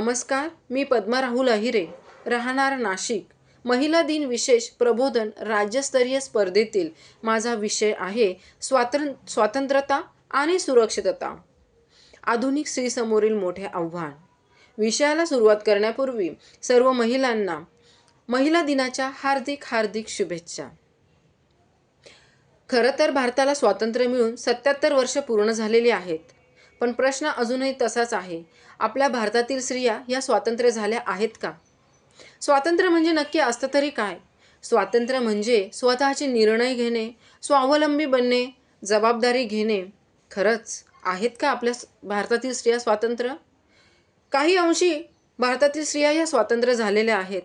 नमस्कार मी पद्मा राहुल अहिरे राहणार नाशिक. महिला दिन विशेष प्रबोधन राज्यस्तरीय स्पर्धेतील माझा विषय आहे स्वातं स्वातंत्र्यता आणि सुरक्षितता. आधुनिक स्त्रीसमोरील मोठे आव्हान. विषयाला सुरुवात करण्यापूर्वी सर्व महिलांना महिला दिनाच्या हार्दिक हार्दिक शुभेच्छा. खरं तर भारताला स्वातंत्र्य मिळून सत्याहत्तर वर्ष पूर्ण झालेली आहेत. पण प्रश्न अजूनही तसाच आहे. आपल्या भारतातील स्त्रिया या स्वातंत्र्य झाल्या आहेत का? स्वातंत्र्य म्हणजे नक्की असतं तरी काय? स्वातंत्र्य म्हणजे स्वतःचे निर्णय घेणे स्वावलंबी बनणे जबाबदारी घेणे. खरंच आहेत का आपल्या भारतातील स्त्रिया स्वातंत्र्य? काही अंशी भारतातील स्त्रिया या स्वातंत्र्य झालेल्या आहेत.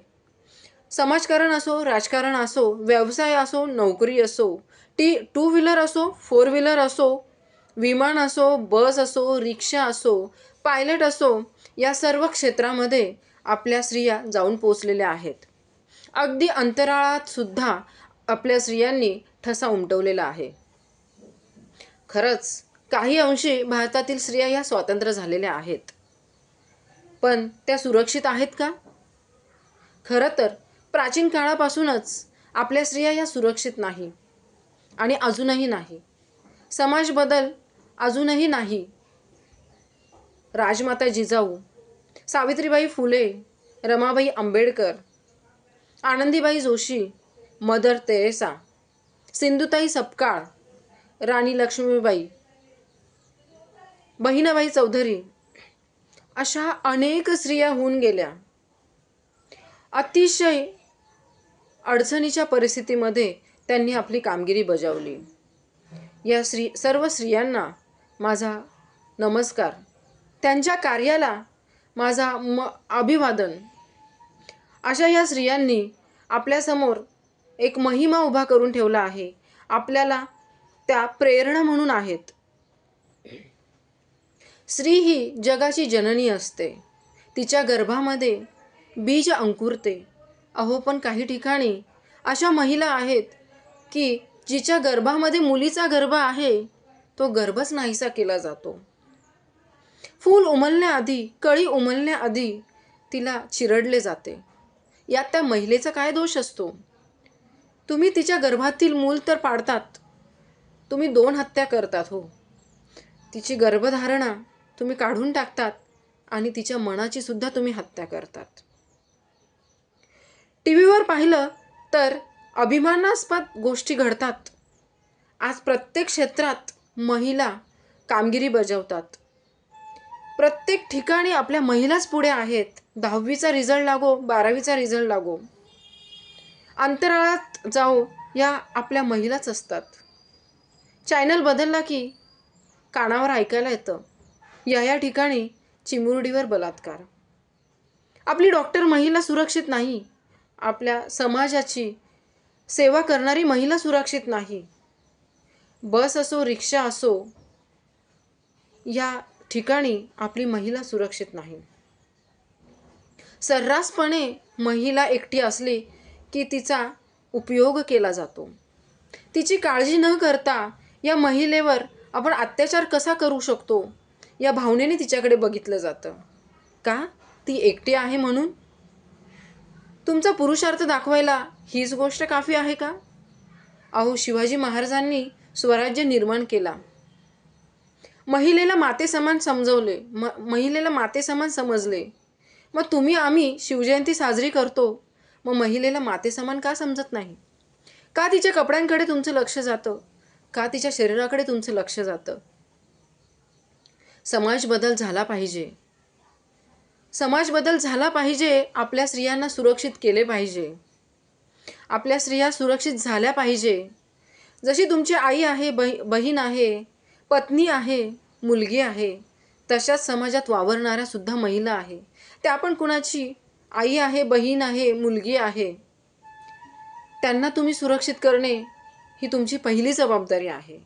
समाजकारण असो राजकारण असो व्यवसाय असो नोकरी असो टी टू व्हीलर असो फोर व्हीलर असो विमान असो बस असो रिक्षा असो पायलट असो या सर्व क्षेत्रामध्ये आपल्या स्त्रिया जाऊन पोचलेल्या आहेत. अगदी अंतराळात सुद्धा आपल्या स्त्रियांनी ठसा उमटवलेला आहे. खरंच काही अंशी भारतातील स्त्रिया या स्वातंत्र्य झालेल्या आहेत. पण त्या सुरक्षित आहेत का? खरं तर प्राचीन काळापासूनच आपल्या स्त्रिया या सुरक्षित नाही आणि अजूनही नाही. समाज बदल अजूनही नाही. राजमाता जिजाऊ सावित्रीबाई फुले रमाबाई आंबेडकर आनंदीबाई जोशी मदर तेरेसा सिंधुताई सपकाळ राणी लक्ष्मीबाई बहिणाबाई चौधरी अशा अनेक स्त्रिया होऊन गेल्या. अतिशय अडचणीच्या परिस्थितीमध्ये त्यांनी आपली कामगिरी बजावली. या स्त्री सर्व स्त्रियांना माझा नमस्कार. त्यांच्या कार्याला माझा म अभिवादन. अशा या स्त्रियांनी आपल्यासमोर एक महिमा उभा करून ठेवला आहे. आपल्याला त्या प्रेरणा म्हणून आहेत. स्त्री ही जगाची जननी असते. तिच्या गर्भामध्ये बीज अंकुरते. अहो पण काही ठिकाणी अशा महिला आहेत की जिच्या गर्भामध्ये मुलीचा गर्भ आहे तो गर्भच नाहीसा केला जातो. फूल उमलण्याआधी कळी उमलण्याआधी तिला चिरडले जाते. यात त्या महिलेचा काय दोष असतो? तुम्ही तिच्या गर्भातील मूल तर पाडतात. तुम्ही दोन हत्या करतात हो. तिची गर्भधारणा तुम्ही काढून टाकतात आणि तिच्या मनाची सुद्धा तुम्ही हत्या करतात. टी व्हीवर पाहिलं तर अभिमानास्पद गोष्टी घडतात. आज प्रत्येक क्षेत्रात महिला कामगिरी बजावतात. प्रत्येक ठिकाणी आपल्या महिलाच पुढे आहेत. दहावीचा रिझल्ट लागो बारावीचा रिझल्ट लागो. अंतराळात जाओ या आपल्या महिलाच असतात. चॅनल बदलला की कानावर ऐकायला येतं. या या ठिकाणी चिमुरडीवर बलात्कार. आपली डॉक्टर महिला सुरक्षित नाही. आपल्या समाजाची सेवा करणारी महिला सुरक्षित नाही. बस असो रिक्षा असो या ठिकाणी आपली महिला सुरक्षित नाही. सर्रासपणे महिला एकटी असली की तिचा उपयोग केला जातो. तिची काळजी न करता या महिलेवर आपण अत्याचार कसा करू शकतो या भावनेने तिच्याकडे बघितलं जातं. का? ती एकटी आहे म्हणून? तुमचा पुरुषार्थ दाखवायला हीच गोष्ट काफी आहे का? अहो शिवाजी महाराजांनी स्वराज्य निर्माण केला. महिलेला मातेसमान समजवले. म महिलेला मातेसमान समजले. मग तुम्ही आम्ही शिवजयंती साजरी करतो. मग महिलेला मातेसमान का समजत नाही? का तिच्या कपड्यांकडे तुमचं लक्ष जातं? का तिच्या शरीराकडे तुमचं लक्ष जातं? समाज बदल झाला पाहिजे. समाज बदल झाला पाहिजे आपल्या स्त्रियांना सुरक्षित केले पाहिजे. आपल्या स्त्रिया सुरक्षित झाल्या पाहिजे. जशी तुमची आई आहे बही बहीण आहे पत्नी आहे मुलगी आहे तशाच समाजात वावरणाऱ्या सुद्धा महिला आहे. त्या पण कुणाची? आई आहे बहीण आहे मुलगी आहे. त्यांना तुम्ही सुरक्षित करणे ही तुमची पहिली जबाबदारी आहे.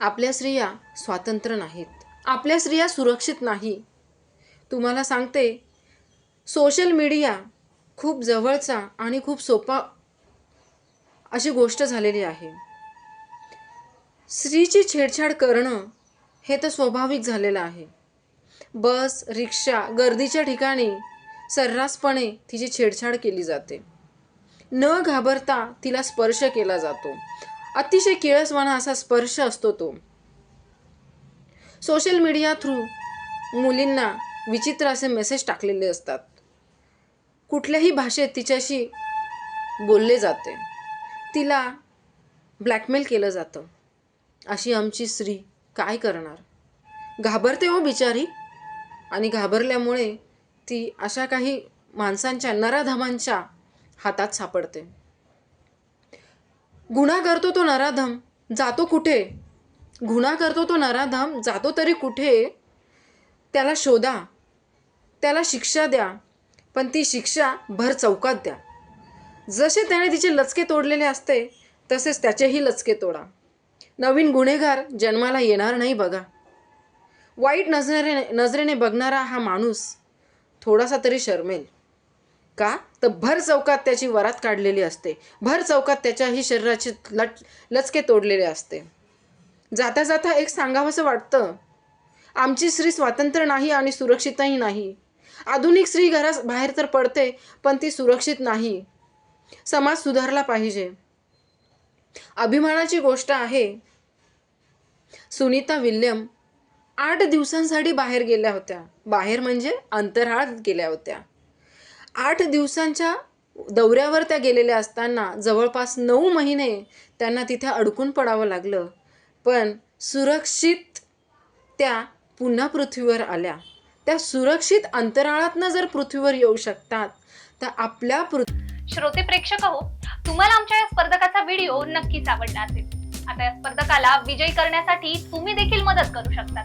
आपल्या स्त्रिया स्वातंत्र्य नाहीत. आपल्या स्त्रिया सुरक्षित नाही. तुम्हाला सांगते सोशल मीडिया खूप जवळचा आणि खूप सोपा अशी गोष्ट झालेली आहे. स्त्रीची छेडछाड करणं हे तर स्वाभाविक झालेलं आहे. बस रिक्षा गर्दीच्या ठिकाणी सर्रासपणे तिची छेडछाड केली जाते. न घाबरता तिला स्पर्श केला जातो. अतिशय किळसवाणा असा स्पर्श असतो तो. सोशल मीडिया थ्रू मुलींना विचित्र असे मेसेज टाकलेले असतात. कुठल्याही भाषेत तिच्याशी बोलले जाते. तिला ब्लॅकमेल केलं जातं. अशी आमची स्त्री काय करणार? घाबरते हो बिचारी. आणि घाबरल्यामुळे ती अशा काही माणसांच्या नराधमांच्या हातात सापडते. गुन्हा करतो तो नराधम जातो कुठे? गुन्हा करतो तो नराधम जातो तरी कुठे? त्याला शोधा. त्याला शिक्षा द्या. पण ती शिक्षा भर चौकात द्या. जसे त्याने तिचे लचके तोडलेले असते तसेच त्याचेही लचके तोडा. नवीन गुन्हेगार जन्माला येणार नाही बघा. वाईट नजरे नजरेने बघणारा हा माणूस थोडासा तरी शर्मेल. का? तर भर चौकात त्याची वरात काढलेली असते. भर चौकात त्याच्याही शरीराचे लट लचके तोडलेले असते. जाता जाता एक सांगावंसं वाटतं आमची स्त्री स्वातंत्र्य नाही आणि सुरक्षितही नाही. आधुनिक स्त्री घरात बाहेर तर पडते पण ती सुरक्षित नाही. समाज सुधारला पाहिजे. अभिमानाची गोष्ट आहे. सुनीता विल्यम आठ दिवसांसाठी बाहेर गेल्या होत्या. बाहेर म्हणजे अंतराळात गेल्या होत्या. आठ दिवसांच्या दौऱ्यावर त्या गेलेल्या असताना जवळपास नऊ महिने त्यांना तिथे अडकून पडावं लागलं. पण सुरक्षित त्या पुन्हा पृथ्वीवर आल्या. त्या सुरक्षित अंतराळातनं जर पृथ्वीवर येऊ शकतात तर आपल्या पृथ्वी श्रोते प्रेक्षक हो तुम्हाला आमच्या या स्पर्धकाचा व्हिडिओ नक्कीच आवडला असेल. आता या स्पर्धकाला विजयी करण्यासाठी तुम्ही देखील मदत करू शकता.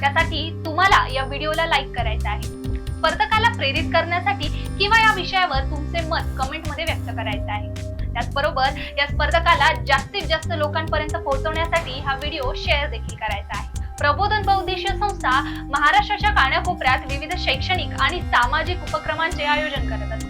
त्यासाठी तुम्हाला या व्हिडिओला लाईक करायचं आहे. स्पर्धकाला प्रेरित करण्यासाठी किंवा या विषयावर तुमचे मत कमेंटमध्ये व्यक्त करायचं आहे. त्याचबरोबर या स्पर्धकाला जास्तीत जास्त लोकांपर्यंत पोहोचवण्यासाठी हा व्हिडिओ शेअर देखील करायचा आहे. प्रबोधन बहुद्देशीय संस्था महाराष्ट्राच्या कानाकोपऱ्यात विविध शैक्षणिक आणि सामाजिक उपक्रमांचे आयोजन करत असते.